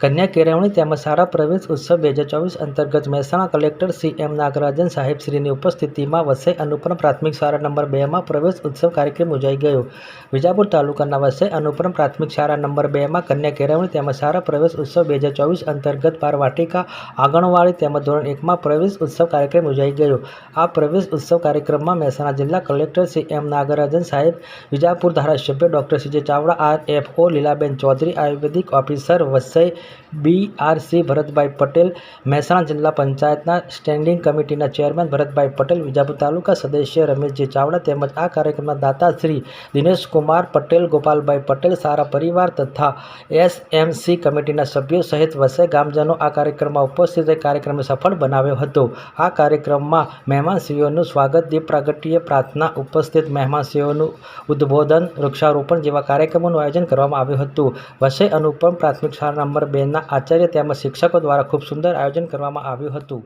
કન્યા કેળવણી તેમજ શાળા પ્રવેશ ઉત્સવ બે હજાર ચોવીસ અંતર્ગત Mehsana collector C M Nagarajan સાહેબશ્રીની ઉપસ્થિતિમાં વસઈ અનુપમ પ્રાથમિક શાળા નંબર બેમાં પ્રવેશ ઉત્સવ કાર્યક્રમ યોજાઈ ગયો. વિજાપુર તાલુકાના વસઈ અનુપમ પ્રાથમિક શાળા નંબર બેમાં કન્યા કેળવણી તેમજ શાળા પ્રવેશ ઉત્સવ બે હજાર ચોવીસ અંતર્ગત બાર વાટિકા આંગણવાડી તેમજ ધોરણ એકમાં પ્રવેશ ઉત્સવ કાર્યક્રમ યોજાઈ ગયો. આ પ્રવેશ ઉત્સવ કાર્યક્રમમાં મહેસાણા જિલ્લા કલેક્ટર સી એમ નાગરાજન સાહેબ, વિજાપુર ધારાસભ્ય doctor CJ Chavda R F O Lilaben Chaudhary, Ayurvedic officer Vasai B R C Bharatbhai Patel, Mehsana જિલ્લા પંચાયતના સ્ટેન્ડિંગ કમિટીના ચેરમેન ભરતભાઈ પટેલ, વિજાપુર તાલુકા સદસ્ય રમેશજી ચાવડા તેમજ આ કાર્યક્રમના દાતા શ્રી દિનેશકુમાર પટેલ, ગોપાલભાઈ પટેલ, સારા પરિવાર તથા એસએમસી કમિટીના સભ્યો સહિત વસે ગામજનો આ કાર્યક્રમમાં ઉપસ્થિત રહી કાર્યક્રમને સફળ બનાવ્યો હતો. આ કાર્યક્રમમાં મહેમાનશ્રીઓનું સ્વાગત, દીપ પ્રાગટ્ય, પ્રાર્થના ઉપસ્થિત મહેમાનશ્રીઓનું ઉદ્બોધન, વૃક્ષારોપણ જેવા કાર્યક્રમોનું આયોજન કરવામાં આવ્યું હતું. વસે અનુપમ પ્રાથમિક શાળા નંબર બેના આચાર્ય તેમજ શિક્ષકો દ્વારા ખૂબ સુંદર આયોજન કરવામાં આવ્યું હતું.